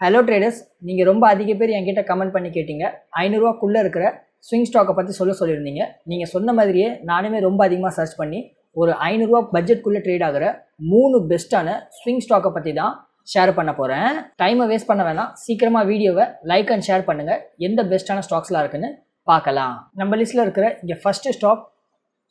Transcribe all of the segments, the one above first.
Hello traders நீங்கள் ரொம்ப அதிக பேர் என்கிட்ட கமெண்ட் பண்ணி கேட்டீங்க. ஐநூறுரூவாக்குள்ளே இருக்கிற ஸ்விங் ஸ்டாக்கை பற்றி சொல்ல சொல்லியிருந்தீங்க. நீங்கள் சொன்ன மாதிரியே நானுமே ரொம்ப அதிகமாக சர்ச் பண்ணி ஒரு ஐநூறுரூவா பட்ஜெட்குள்ளே ட்ரேட் ஆகிற மூணு பெஸ்ட்டான ஸ்விங் ஸ்டாக்கை பற்றி தான் ஷேர் பண்ண போகிறேன் டைமை வேஸ்ட் பண்ண வேணாம். சீக்கிரமாக வீடியோவை லைக் அண்ட் ஷேர் பண்ணுங்கள் எந்த பெஸ்ட்டான ஸ்டாக்ஸ்லாம் இருக்குன்னு பார்க்கலாம். நம்ம லிஸ்ட்டில் இருக்கிற இங்கே first stock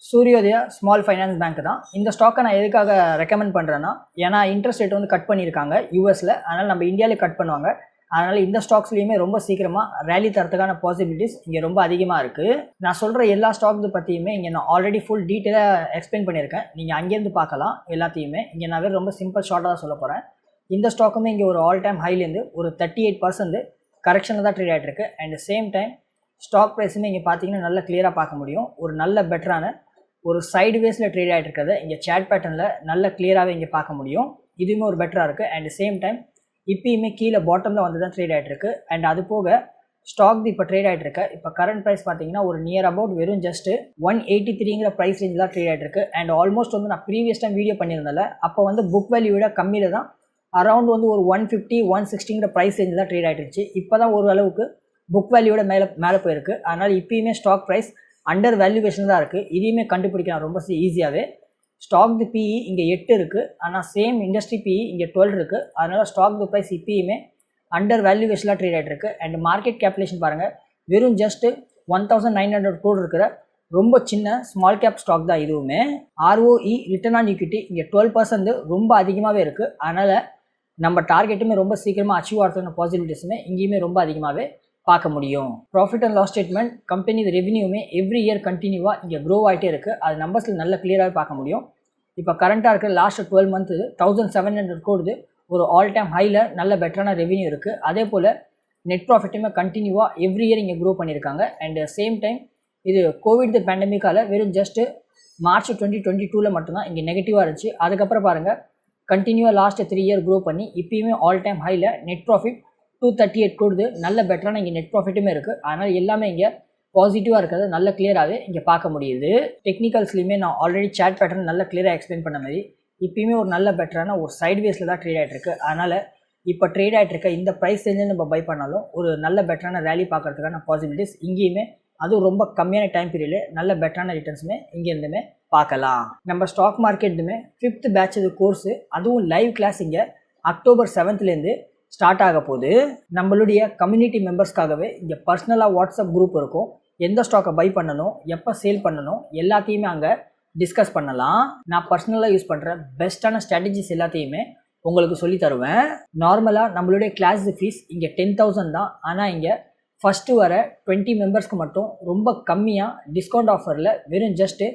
Suryoday small finance bank தான். இந்த ஸ்டாக்கை நான் எதுக்காக ரெக்கமெண்ட் பண்ணுறேன்னா ஏன்னா இன்ட்ரெஸ்ட் ரேட் வந்து கட் பண்ணியிருக்காங்க யூஎஸில் அதனால் நம்ம இந்தியாவிலே கட் பண்ணுவாங்க. அதனால் இந்த ஸ்டாக்ஸ்லேயுமே ரொம்ப சீக்கிரமாக ரேலி தரத்துக்கான பாசிபிலிட்டிஸ் இங்கே ரொம்ப அதிகமாக இருக்குது நான் சொல்கிற எல்லா ஸ்டாக்ஸ் பற்றியுமே இங்கே நான் ஆல்ரெடி ஃபுல் டீட்டெயிலாக எக்ஸ்பிளைன் பண்ணியிருக்கேன். நீங்கள் அங்கேருந்து பார்க்கலாம் எல்லாத்தையுமே. இங்கே நான் வேறு ரொம்ப சிம்பிள் ஷார்ட்டாக தான் சொல்ல போகிறேன் இந்த ஸ்டாக்குமே இங்கே ஒரு ஆல் டைம் ஹைலேருந்து ஒரு தேர்ட்டி எயிட் பர்சன்ட் கரெக்ஷனில் தான் ட்ரேட் ஆகிட்டு இருக்கு. அண்ட் சேம் டைம் ஸ்டாக் ப்ரைஸுமே இங்கே பார்த்தீங்கன்னா நல்லா கிளியராக பார்க்க முடியும். ஒரு நல்ல பெட்டரான ஒரு சைடு வேஸில் ட்ரேட் ஆகிட்டு இருக்கிறத இங்கே சேட் பேட்டர்னில் நல்ல கிளியராகவே இங்கே பார்க்க முடியும். இதுவுமே ஒரு பெட்டராக இருக்குது அண்ட் சேம் டைம் இப்பயுமே கீழே பாட்டமில் வந்து தான் ட்ரேட் ஆகிட்டு இருக்கு அண்ட் அது போக ஸ்டாக் இப்போ ட்ரேட் ஆகிட்டு இருக்கு இப்போ கரண்ட் ப்ரைஸ் பார்த்தீங்கன்னா ஒரு நியர் அபவுட் வெறும் ஜஸ்ட் ஒன் எயிட்டி த்ரீங்கிற ப்ரைஸ் ரேஞ்ச் தான் ட்ரேட் ஆகிட்டு இருக்கு அண்ட் ஆல்மோஸ்ட் வந்து நான் ப்ரீவியஸ் டைம் வீடியோ பண்ணியிருந்தால அப்போ வந்து புக் வேல்யூ விட கம்மியில் தான் அரௌண்ட் வந்து ஒரு ஒன் ஃபிஃப்டி ஒன் சிக்ஸ்டிங்கிற ப்ரைஸ் ரேஞ்ச் தான் ட்ரேட் ஆகிட்டு இருந்துச்சு இப்போ தான் ஒரு அளவுக்கு புக் வேல்யூட மேலே மேலே போயிருக்கு. அதனால் இப்பயுமே ஸ்டாக் ப்ரைஸ் அண்டர் வேல்யூவேஷன் தான் இருக்குது இதையுமே கண்டுபிடிக்கலாம். ரொம்ப ஈஸியாகவே ஸ்டாக் தி பிஇ இங்கே எட்டு இருக்குது ஆனால் சேம் இண்டஸ்ட்ரி பிஇ இங்கே டுவெல் இருக்குது அதனால் ஸ்டாக் தி ப்ரைஸ் இப்பயுமே அண்டர் வேல்யூவேஷனாக ட்ரேட் ஆகிட்டு இருக்கு. அண்ட் மார்க்கெட் கேப்லேஷன் பாருங்கள் வெறும் just one thousand nine hundred crore இருக்கிற ரொம்ப சின்ன ஸ்மால் கேப் ஸ்டாக் தான் இதுவுமே. ஆர்ஓஇ ரிட்டர்ன் ஆன் ஈக்விட்டி இங்கே டுவெல் பர்சன்ட் ரொம்ப அதிகமாகவே இருக்குது அதனால் நம்ம டார்கெட்டுமே ரொம்ப சீக்கிரமாக அச்சீவ் ஆகிறதுக்கான பாசிபிலிட்டிஸுமே இங்கேயுமே ரொம்ப அதிகமாகவே பார்க்க முடியும். Profit and loss statement company ரெவன்யூமே every year கண்டினியூவாக இங்கே க்ரோ ஆகிட்டே இருக்குது அது நம்பர்ஸில் நல்ல கிளியராக பார்க்க முடியும். இப்போ கரண்ட்டாக இருக்கிற last twelve month thousand seven hundred கோடுது. ஒரு ஆல் டைம் ஹையில் நல்ல பெட்டரான ரெவன்யூ இருக்குது அதே போல் நெட் ப்ராஃபிட்டுமே கண்டினியூவாக எவ்ரி இயர் இங்கே க்ரோ பண்ணியிருக்காங்க. அண்ட் சேம் டைம் இது கோவிட் த பேண்டமிக்கால் வெறும் ஜஸ்ட்டு மார்ச் டுவெண்ட்டி டுவெண்ட்டி டூவில் மட்டும்தான் இங்கே நெகட்டிவாக இருந்துச்சு. அதுக்கப்புறம் பாருங்கள் கண்டினியூவாக லாஸ்ட் த்ரீ இயர் க்ரோ பண்ணி இப்பயுமே ஆல் டைம் ஹையில் net profit two thirty eight கொடுது. நல்ல பெட்டரான இங்கே நெட் ப்ராஃபிட்டுமே இருக்குது அதனால் எல்லாமே இங்கே பாசிட்டிவாக இருக்கிறது நல்ல கிளியராகவே இங்கே பார்க்க முடியுது. டெக்னிக்கல்ஸ்லையுமே நான் ஆல்ரெடி சேட் பேட்டர்ன் நல்ல கிளியராக எக்ஸ்பிளைன் பண்ண மாதிரி இப்பயுமே ஒரு நல்ல பெட்டரான ஒரு சைட்வேஸில் தான் ட்ரேட் ஆகிட்டு இருக்கு. அதனால் இப்போ ட்ரேட் ஆகிட்டு இருக்க இந்த ப்ரைஸ் ரேஞ்சில் நம்ம பை பண்ணாலும் ஒரு நல்ல பெட்டரான ரேலி பார்க்கறதுக்கான பாசிபிலிட்டிஸ் இங்கேயுமே அதுவும் ரொம்ப கம்மியான டைம் பீரியடில் நல்ல பெட்டரான ரிட்டர்ன்ஸுமே இங்கேருந்துமே பார்க்கலாம். நம்ம ஸ்டாக் மார்க்கெட்டுமே ஃபிஃப்த் பேட்ச் இது கோர்ஸு அதுவும் லைவ் கிளாஸ் இங்கே அக்டோபர் செவன்த்லேருந்து ஸ்டார்ட் ஆக போது நம்மளுடைய கம்யூனிட்டி மெம்பர்ஸ்க்காகவே இங்கே பர்சனலாக வாட்ஸ்அப் குரூப் இருக்கும். எந்த ஸ்டாக்கை பை பண்ணணும் எப்போ சேல் பண்ணணும் எல்லாத்தையுமே அங்கே டிஸ்கஸ் பண்ணலாம். நான் பர்சனலாக யூஸ் பண்ணுற பெஸ்ட்டான ஸ்ட்ராட்டஜிஸ் எல்லாத்தையுமே உங்களுக்கு சொல்லி தருவேன். நார்மலாக நம்மளுடைய கிளாஸ் ஃபீஸ் இங்கே டென் தௌசண்ட் தான். ஆனால் இங்கே ஃபஸ்ட்டு வர டுவெண்ட்டி மெம்பர்ஸ்க்கு மட்டும் ரொம்ப கம்மியாக டிஸ்கவுண்ட் ஆஃபரில் வெறும் ஜஸ்ட்டு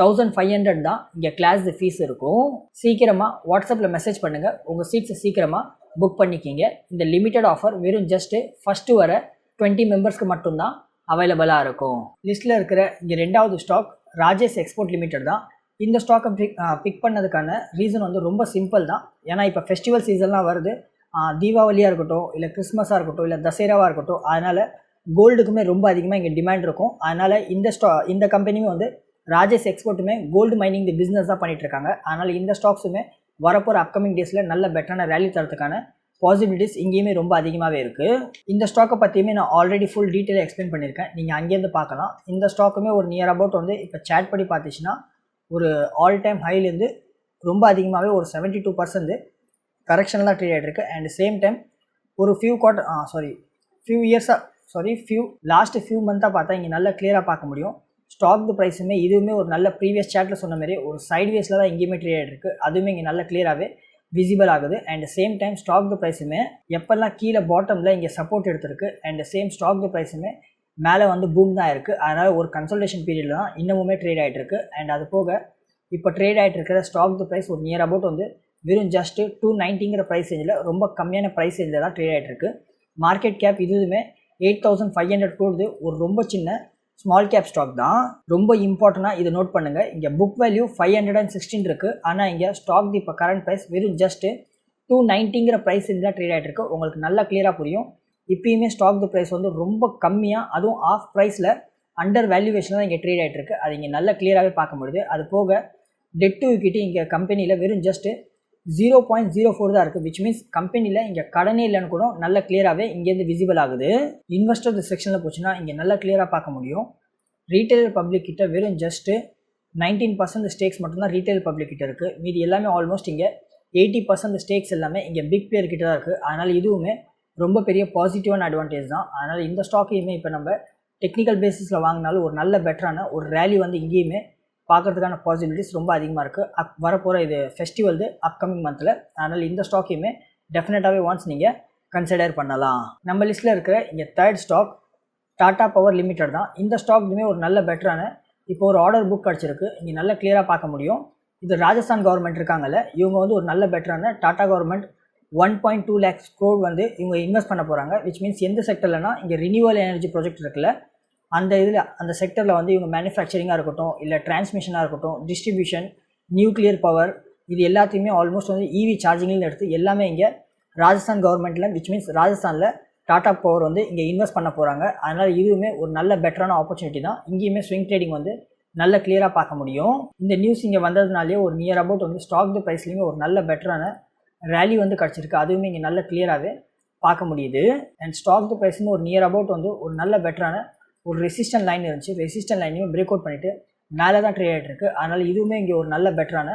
தௌசண்ட் ஃபைவ் ஹண்ட்ரட் தான் இங்கே கிளாஸ் ஃபீஸ் இருக்கும். சீக்கிரமாக வாட்ஸ்அப்பில் மெசேஜ் பண்ணுங்கள் உங்கள் சீட்ஸை சீக்கிரமாக புக் பண்ணிக்கிங்க. இந்த லிமிட்டட் ஆஃபர் வெறும் ஜஸ்ட்டு ஃபஸ்ட்டு வர டுவெண்ட்டி மெம்பர்ஸ்க்கு மட்டும்தான் அவைலபிளாக இருக்கும். லிஸ்ட்டில் இருக்கிற இங்கே ரெண்டாவது ஸ்டாக் ராஜேஷ் எக்ஸ்போர்ட் லிமிடெட் தான். இந்த ஸ்டாக்கை பிக் பிக் பண்ணதுக்கான ரீசன் வந்து ரொம்ப சிம்பிள் தான். ஏன்னா இப்போ ஃபெஸ்டிவல் சீசன்லாம் வருது. தீபாவளியாக இருக்கட்டும் இல்லை கிறிஸ்மஸாக இருக்கட்டும் இல்லை தசேராவாக இருக்கட்டும் அதனால் கோல்டுக்குமே ரொம்ப அதிகமாக இங்கே டிமாண்ட் இருக்கும். அதனால் இந்த ஸ்டா இந்த கம்பெனியுமே வந்து ராஜேஷ் எக்ஸ்போர்ட்டுமே கோல்டு மைனிங் தி பிஸ்னஸ் தான் பண்ணிகிட்டு இருக்காங்க அதனால் இந்த ஸ்டாக்ஸுமே வரப்போகிற அப்கமிங் டேஸில் நல்ல பெட்டரான ரேலி தரத்துக்கான பாசிபிலிட்டிஸ் இங்கேயுமே ரொம்ப அதிகமாகவே இருக்குது இந்த ஸ்டாக்கை பற்றியுமே நான் ஆல்ரெடி ஃபுல் டீட்டெயிலாக எக்ஸ்பிளைன் பண்ணியிருக்கேன். நீங்கள் அங்கேருந்து பார்க்கலாம். இந்த ஸ்டாக்குமே ஒரு நியர் அபவுட் வந்து இப்போ சேட் படி பார்த்துச்சுன்னா ஒரு ஆல் டைம் ஹைலேருந்து ரொம்ப அதிகமாகவே ஒரு செவன்ட்டி டூ பர்சன்ட் கரெக்ஷனில் ட்ரீட் ஆகிட்டு இருக்கு அண்ட் சேம் டைம் ஒரு ஃபியூ குவார்டர் சாரி ஃபியூ இயர்ஸாக சாரி ஃபியூ லாஸ்ட் ஃபியூ மந்த்தாக பார்த்தா இங்கே நல்லா கிளியராக பார்க்க முடியும். ஸ்டாக் ப்ரைஸுமே இதுவுமே ஒரு நல்ல ப்ரீவியஸ் சேட்டில் சொன்ன மாதிரி ஒரு சைட்வேஸில் தான் எங்கேயுமே ட்ரேட் இருக்குது அதுவுமே இங்கே நல்ல கிளியராகவே விசிபிள் ஆகுது. அண்ட் சேம் டைம் ஸ்டாக் ப்ரைஸுமே எப்போல்லாம் கீழே பாட்டமில் இங்கே சப்போர்ட் எடுத்திருக்கு அண்ட் சேம் ஸ்டாக் ப்ரைஸுமே மேலே வந்து பூம் தான் இருக்குது அதனால் ஒரு கன்சல்டேஷன் பீரியடில் தான் இன்னமுமே ட்ரேட் ஆகிட்டு இருக்கு அண்ட் அது போக இப்போ ட்ரேட் ஆகிட்டு இருக்கிற ஸ்டாக் ப்ரைஸ் ஒரு நியர் அபவுட் வந்து வெறும் ஜஸ்ட்டு டூ நைன்ட்டிங்கிற ப்ரைஸ் ரேஞ்சில் ரொம்ப கம்மியான ப்ரைஸ் ரேஞ்சில் தான் ட்ரேட் ஆகிட்டு இருக்கு மார்க்கெட் கேப் இதுவுமே எயிட் தௌசண்ட் ஃபைவ் ஹண்ட்ரட் கொடுது ஒரு ரொம்ப சின்ன ஸ்மால் கேப் ஸ்டாக் தான். ரொம்ப இம்பார்ட்டண்டாக இதை நோட் பண்ணுங்கள் இங்கே book value five hundred and sixteen இருக்குது ஆனால் இங்கே ஸ்டாக் இப்போ கரண்ட் ப்ரைஸ் வெறும் ஜஸ்ட்டு டூ நைன்ட்டிங்கிற ப்ரைஸ் தான் ட்ரேட் ஆகிட்டு இருக்கு. உங்களுக்கு நல்லா கிளியராக புரியும். இப்பயுமே ஸ்டாக் தி ப்ரைஸ் வந்து ரொம்ப கம்மியாக அதுவும் ஆஃப் ப்ரைஸில் அண்டர் வேல்யூவேஷன் தான் இங்கே ட்ரேட் ஆகிட்டு இருக்கு. அது இங்கே நல்லா கிளியராகவே பார்க்க முடியுது. அது போக டெட் டு ஈக்விட்டி இங்கே கம்பெனியில் வெறும் just zero point zero four தான் இருக்குது விச் மீன்ஸ் கம்பெனியில் இங்கே கடனே இல்லைன்னு கூட நல்ல கிளியராகவே இங்கேருந்து விசிபிள் ஆகுது. இன்வெஸ்டர் செக்ஷனில் போச்சுன்னா இங்கே நல்லா கிளியராக பார்க்க முடியும். ரீட்டைல் பப்ளிக் கிட்ட வெறும் ஜஸ்ட்டு நைன்டீன் பர்சன்ட் ஸ்டேக்ஸ் மட்டும்தான் ரீட்டைல் பப்ளிக் கிட்ட இருக்குது மீதி எல்லாமே ஆல்மோஸ்ட் இங்கே எயிட்டி பர்சன்ட் ஸ்டேக்ஸ் எல்லாமே இங்கே பிக் பிளேயர் கிட்ட தான் இருக்குது அதனால் இதுவுமே ரொம்ப பெரிய பாசிட்டிவான அட்வான்டேஜ் தான். அதனால் இந்த ஸ்டாக்கையுமே இப்போ நம்ம டெக்னிக்கல் பேசிஸில் வாங்கினாலும் ஒரு நல்ல பெட்டரான ஒரு ரேலி வந்து இங்கேயுமே பார்க்கறதுக்கான பாசிபிலிட்டிஸ் ரொம்ப அதிகமாக இருக்குது அப் வரப்போகிற இது ஃபெஸ்டிவல் அப்கமிங் மந்தில் அதனால் இந்த ஸ்டாக்கையுமே டெஃபினட்டாகவே ஒன்ஸ் நீங்கள் கன்சிடர் பண்ணலாம். நம்ம லிஸ்ட்டில் இருக்கிற இங்கே third stock Tata power limited தான். இந்த ஸ்டாக்லையுமே ஒரு நல்ல பெட்டரான இப்போ ஒரு ஆர்டர் புக் கிடச்சிருக்கு. இங்கே நல்ல கிளியராக பார்க்க முடியும். இது ராஜஸ்தான் கவர்மெண்ட் இருக்காங்கல்ல இவங்க வந்து ஒரு நல்ல பெட்டரான Tata government one point two lakhs crore வந்து இவங்க இன்வெஸ்ட் பண்ண போகிறாங்க விச் மீன்ஸ் எந்த செக்டர்லனா இங்கே ரினியூவல் எனர்ஜி ப்ராஜெக்ட் இருக்குல்ல அந்த இதில் அந்த செக்டரில் வந்து இவங்க மேனுஃபேக்சரிங்காக இருக்கட்டும் இல்லை டிரான்ஸ்மிஷனாக இருக்கட்டும் டிஸ்ட்ரிபியூஷன் நியூக்ளியர் பவர் இது எல்லாத்தையுமே ஆல்மோஸ்ட் வந்து இவி சார்ஜிங்லேருந்து எடுத்து எல்லாமே இங்கே ராஜஸ்தான் கவர்மெண்ட்டில் விச் மீன்ஸ் ராஜஸ்தானில் டாடா பவர் வந்து இங்கே இன்வெஸ்ட் பண்ண போகிறாங்க அதனால் இதுவுமே ஒரு நல்ல பெட்டரான ஆப்பர்ச்சுனிட்டி தான். இங்கேயுமே ஸ்விங் ட்ரேடிங் வந்து நல்ல கிளியராக பார்க்க முடியும். இந்த நியூஸ் இங்கே வந்ததுனாலே ஒரு நியர் அபவுட் வந்து ஸ்டாக் ப்ரைஸ்லேயுமே ஒரு நல்ல பெட்டரான ரேலி வந்து கிடச்சிருக்கு. அதுவுமே இங்கே நல்ல கிளியராகவே பார்க்க முடியுது. அண்ட் ஸ்டாக் ப்ரைஸுமே ஒரு நியர் அபவுட் வந்து ஒரு நல்ல பெட்டரான ஒரு ரெசிஸ்டன்ட் லைன் இருந்துச்சு. ரெசிஸ்டன்ட் லைனையும் பிரேக் அவுட் பண்ணிவிட்டு மேலே தான் ட்ரேட் ஆகிட்டு இருக்கு. அதனால் இதுவுமே இங்கே ஒரு நல்ல பெட்டரான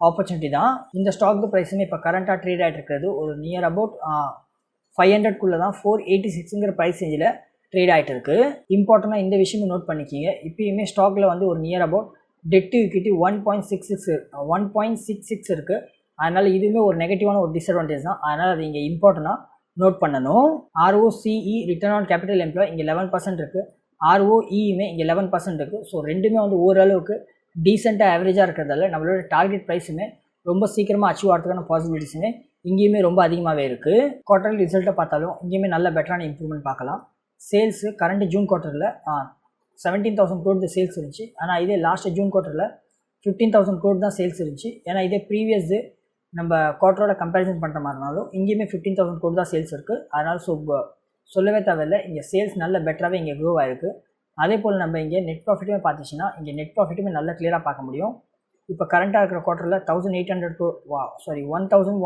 ஆப்பர்ச்சுனிட்டி தான். இந்த ஸ்டாக் ப்ரைஸுமே இப்போ கரண்ட்டாக ட்ரேட் ஆகிட்டு இருக்கிறது ஒரு நியர் அபவுட் ஃபைவ் ஹண்ட்ரட்குள்ளே தான் ஃபோர் எயிட்டி சிக்ஸுங்கிற ப்ரைஸ் ரேஞ்சில் ட்ரேட் ஆகிட்டு இருக்கு. இம்பார்ட்டண்ட்டாக இந்த விஷயமும் நோட் பண்ணிக்கிங்க. இப்போயுமே ஸ்டாக்கில் வந்து ஒரு near about debt equity one point six six one point six six இருக்குது அதனால் இதுவுமே ஒரு நெகட்டிவான ஒரு டிஸ்அட்வான்டேஜ் தான். அதனால் அது இங்கே இம்பார்ட்டண்ட்டாக நோட் பண்ணணும். ROCE return on capital employ இங்கே லெவன் பர்சன்ட் இருக்குது ஆர்ஓஇயுமே இங்கே லெவன் பர்சன்ட் இருக்குது ஸோ ரெண்டுமே வந்து ஓரளவுக்கு டீசெண்டாக ஆவரேஜாக இருக்கிறதால நம்மளோட டார்கெட் ப்ரைஸுமே ரொம்ப சீக்கிரமாக அச்சீவ் ஆகிறதுக்கான பாசிபிலிட்டிஸுமே இங்கேயுமே ரொம்ப அதிகமாகவே இருக்குது குவார்டர் ரிசல்ட்டை பார்த்தாலும் இங்கேயுமே நல்ல பெட்டரான இம்ப்ரூவ்மெண்ட் பார்க்கலாம். சேல்ஸு கரண்ட் ஜூன் குவார்ட்டரில் செவன்டீன் தௌசண்ட் கோட் சேல்ஸ் இருந்துச்சு. ஆனால் இதே லாஸ்ட் ஜூன் குவார்ட்டரில் ஃபிஃப்டீன் தௌசண்ட் கோட் தான் சேல்ஸ் இருந்துச்சு. ஏன்னா இதே ப்ரீவியஸ் நம்ம குவார்ட்டரோட கம்பேரிசன் பண்ணுற மாதிரினாலும் இங்கேயுமே ஃபிஃப்டீன் தௌசண்ட் கோட் தான் சேல்ஸ் இருக்குது அதனால் ஸோ சொல்லவே தேவையில்லை. இங்கே சேல்ஸ் நல்ல பெட்டராகவே இங்கே க்ரோ ஆயிருக்கு. அதே போல் நம்ம இங்கே நெட் ப்ராஃபிட்டுமே பார்த்துச்சுன்னா இங்கே நெட் ப்ராஃபிட்டுமே நல்ல கிளியராக பார்க்க முடியும். இப்போ கரண்ட்டாக இருக்கிற குவார்ட்டரில் தௌசண்ட் எயிட் ஹண்ட்ரட் கோ வா sorry one thousand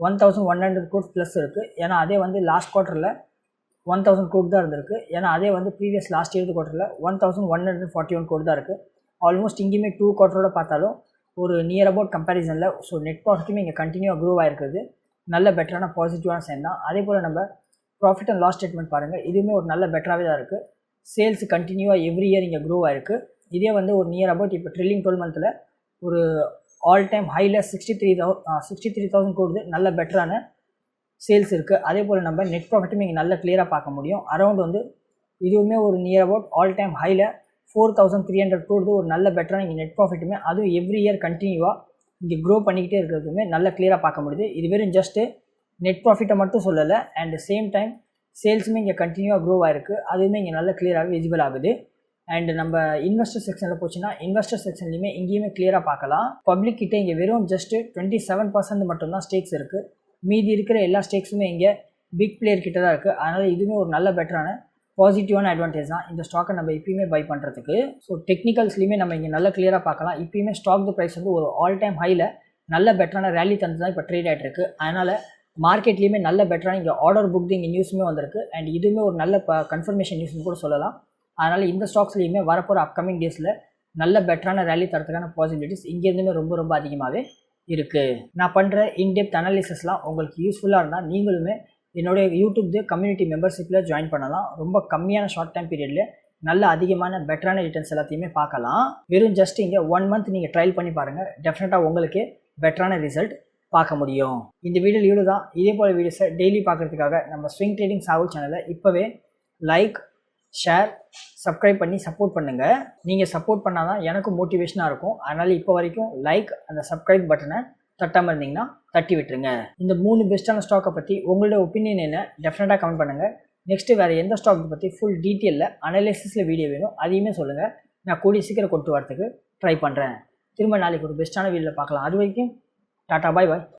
one thousand one hundred code plus இருக்குது ஏன்னா அதே வந்து லாஸ்ட் குவார்ட்டரில் ஒன் தௌசண்ட் கோட் தான் இருந்திருக்கு. ஏன்னா அதே வந்து previous last year குவார்ட்டரில் one thousand one hundred forty one code தான் இருக்குது ஆல்மோஸ்ட் இங்கேயுமே டூ குவார்ட்டரோட பார்த்தாலும் ஒரு நியர் அபவுட் கம்பேரிசனில் ஸோ நெட் ப்ராஃபிட்டுமே இங்கே கண்டினியூவாக க்ரோ ஆகிருக்குது நல்ல பெட்டரான பாசிட்டிவான சைன் தான். அதே போல் நம்ம ப்ராஃபிட் அண்ட் லாஸ் ஸ்டேட்மெண்ட் பாருங்கள் இதுவுமே ஒரு நல்ல பெட்டராகவே தான் இருக்குது சேல்ஸ் கண்டினியூவாக எவ்ரி இயர் இங்கே க்ரோ ஆயிருக்கு. இதே வந்து ஒரு நியர் அபவுட் இப்போ ட்ரில்லிங் டுவெல் மந்தில் ஒரு ஆல் டைம் ஹையில் சிக்ஸ்டி த்ரீ தௌ சிக்ஸ்டி த்ரீ தௌசண்ட் கோடுது நல்ல பெட்டரான சேல்ஸ் இருக்குது அதே போல் நம்ம நெட் ப்ராஃபிட்டும் இங்கே நல்ல கிளியராக பார்க்க முடியும். அரௌண்ட் வந்து இதுவுமே ஒரு நியர் அபவுட் ஆல் டைம் ஹையில் ஃபோர் தௌசண்ட் த்ரீ ஹண்ட்ரட் கோடு ஒரு நல்ல பெட்டரான இங்கே நெட் ப்ராஃபிட்டுமே அதுவும் எவ்ரி இயர் கண்டினியூவாக இங்கே க்ரோ பண்ணிக்கிட்டே இருக்கிறதுமே நல்ல கிளியராக பார்க்க முடியுது. இது வெறும் ஜஸ்ட்டு நெட் ப்ராஃபிட்டை மட்டும் சொல்லலை அண்ட் சேம் டைம் சேல்ஸுமே இங்கே கண்டினியூவாக க்ரோ ஆயிருக்கு. அதுவுமே இங்கே நல்லா கிளியராகவே விசிபிள் ஆகுது. அண்ட் நம்ம இன்வெஸ்டர் செக்ஷனில் போச்சுன்னா இன்வெஸ்டர் செக்ஷன்லையுமே இங்கேயுமே கிளியராக பார்க்கலாம். பப்ளிக் கிட்டே இங்கே வெறும் ஜஸ்ட்டு டுவெண்ட்டி செவன் பர்சன்ட் மட்டும்தான் ஸ்டேக்ஸ் இருக்குது மீதி இருக்கிற எல்லா ஸ்டேக்ஸுமே இங்கே பிக் பிளேயர் கிட்ட தான் இருக்குது அதனால் இதுவுமே ஒரு நல்ல பெட்டரான பாசிட்டிவான அட்வான்டேஜ் தான் இந்த ஸ்டாக்கை நம்ம இப்பயுமே பை பண்ணுறதுக்கு ஸோ டெக்னிக்கல்ஸ்லையுமே நம்ம இங்கே நல்லா கிளியராக பார்க்கலாம். இப்பயுமே ஸ்டாக் ப்ரைஸ் வந்து ஒரு ஆல் டைம் ஹையில் நல்ல பெட்டரான ரேலி தந்து தான் இப்போ ட்ரேட் ஆகிட்டு இருக்குது அதனால் மார்க்கெட்லேயுமே நல்ல பெட்டரான இங்கே ஆர்டர் புக் இங்கே நியூஸுமே வந்திருக்கு. அண்ட் இதுவுமே ஒரு நல்ல கன்ஃபர்மேஷன் நியூஸ்னு கூட சொல்லலாம். அதனால் இந்த ஸ்டாக்ஸ்லேயுமே வரப்போகிற அப்கமிங் டேஸில் நல்ல பெட்டரான ரேலி தரத்துக்கான பாசிபிலிட்டிஸ் இங்கேருந்துமே ரொம்ப ரொம்ப அதிகமாகவே இருக்குது நான் பண்ணுற இன்டெப்த் அனாலிசிஸ்லாம் உங்களுக்கு யூஸ்ஃபுல்லாக இருந்தால் நீங்களுமே என்னுடைய யூடியூப் கம்யூனிட்டி மெம்பர்ஷிப்பில் ஜாயின் பண்ணலாம். ரொம்ப கம்மியான ஷார்ட் டைம் பீரியடில் நல்ல அதிகமான பெட்டரான ரிட்டர்ன்ஸ் எல்லாத்தையுமே பார்க்கலாம். வெறும் ஜஸ்ட் இங்கே ஒன் மந்த் நீங்கள் ட்ரையல் பண்ணி பாருங்கள் டெஃபினட்டாக உங்களுக்கு பெட்டரான ரிசல்ட் பார்க்க முடியும். இந்த வீடியோ இவ்வளோ தான் இதே போல் வீடியோஸை டெய்லி பார்க்குறதுக்காக நம்ம ஸ்விங் ட்ரேடிங் சாகுல் சேனலை இப்போவே லைக் ஷேர் சப்ஸ்கிரைப் பண்ணி சப்போர்ட் பண்ணுங்கள் நீங்கள் சப்போர்ட் பண்ணால் தான் எனக்கும் மோட்டிவேஷனாக இருக்கும். அதனால் இப்போ வரைக்கும் லைக் அந்த சப்ஸ்கிரைப் பட்டனை தட்டாமல் இருந்தீங்கன்னா தட்டி விட்டுருங்க. இந்த மூணு பெஸ்ட்டான ஸ்டாக்கை பற்றி உங்களோட ஒப்பீனியன் என்ன? டெஃபினட்டாக கமெண்ட் பண்ணுங்கள் நெக்ஸ்ட்டு வேறு எந்த ஸ்டாக் பற்றி ஃபுல் டீட்டெயிலில் அனலைசிஸில் வீடியோ வேணும் அதையுமே சொல்லுங்கள் நான் கூடிய சீக்கிரம் கொண்டு வரத்துக்கு ட்ரை பண்ணுறேன் திரும்ப நாளைக்கு ஒரு பெஸ்ட்டான வீடியோவில் பார்க்கலாம். அது வரைக்கும் টাটা বাই বাই